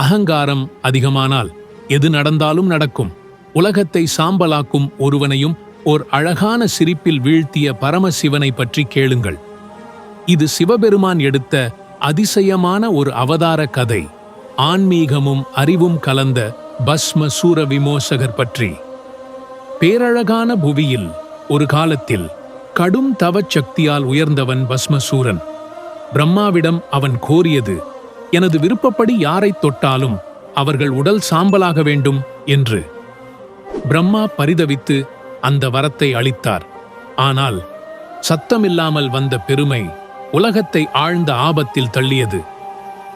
அகங்காரம் அதிகமானால் எது நடந்தாலும் நடக்கும். உலகத்தை சாம்பலாக்கும் ஒருவனையும் ஓர் அழகான சிரிப்பில் வீழ்த்திய பரமசிவனை பற்றி கேளுங்கள். இது சிவபெருமான் எடுத்த அதிசயமான ஒரு அவதார கதை. ஆன்மீகமும் அறிவும் கலந்த பஸ்ம சூர விமோசகர் பற்றி. பேரழகான புவியில் ஒரு காலத்தில் கடும் தவச் சக்தியால் உயர்ந்தவன் பஸ்மசூரன். பிரம்மாவிடம் அவன் கோரியது எனது விருப்பப்படி யாரைத் தொட்டாலும் அவர்கள் உடல் சாம்பலாக வேண்டும் என்று. பிரம்மா பரிதவித்து அந்த வரத்தை அளித்தார். ஆனால் சத்தமில்லாமல் வந்த பெருமை உலகத்தை ஆழ்ந்த ஆபத்தில் தள்ளியது.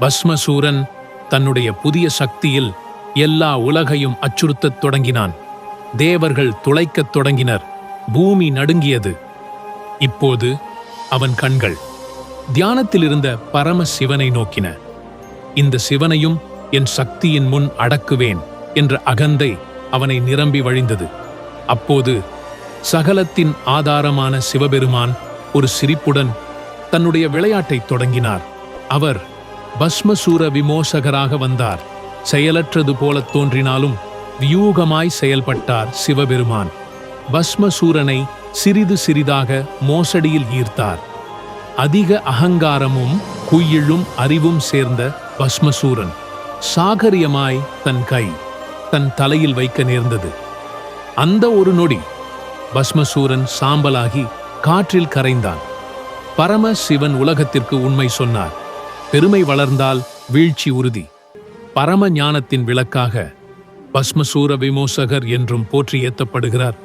பஸ்மசூரன் தன்னுடைய புதிய சக்தியில் எல்லா உலகையும் அச்சுறுத்தத் தொடங்கினான். தேவர்கள் துளைக்கத் தொடங்கினர். பூமி நடுங்கியது. இப்போது அவன் கண்கள். தியானத்திலிருந்த பரம சிவனை நோக்கின. இந்த சிவனையும் என் சக்தியின் முன் அடக்குவேன் என்ற அகந்தை அவனை நிரம்பி வழிந்தது. அப்போது சகலத்தின் ஆதாரமான சிவபெருமான் ஒரு சிரிப்புடன் தன்னுடைய விளையாட்டைத் தொடங்கினார். அவர் பஸ்மசூர விமோசகராக வந்தார். செயலற்றது போலத் தோன்றினாலும் வியூகமாய் செயல்பட்டார் சிவபெருமான். பஸ்மசூரனை சிறிது சிறிதாக மோசடியில் ஈர்த்தார். அதிக அகங்காரமும் குயிலும் அறிவும் சேர்ந்த பஸ்மசூரன் சாகரியமாய் தன் கை தன் தலையில் வைக்க நேர்ந்தது. அந்த ஒரு நொடி பஸ்மசூரன் சாம்பலாகி காற்றில் கரைந்தான். பரம சிவன் உலகத்திற்கு உண்மை சொன்னார். பெருமை வளர்ந்தால் வீழ்ச்சி உறுதி. பரம ஞானத்தின் விளக்காக பஸ்மசூர விமோசகர் என்றும் போற்றி ஏற்றப்படுகிறார்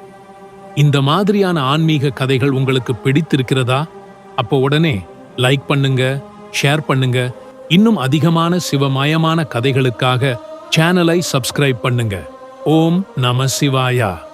இந்த மாதிரியான ஆன்மீக கதைகள் உங்களுக்கு பிடித்திருக்கிறதா? அப்போ உடனே லைக் பண்ணுங்க ஷேர் பண்ணுங்க இன்னும் அதிகமான சிவமயமான கதைகளுக்காக சேனலை சப்ஸ்கிரைப் பண்ணுங்க. ஓம் நம சிவாயா.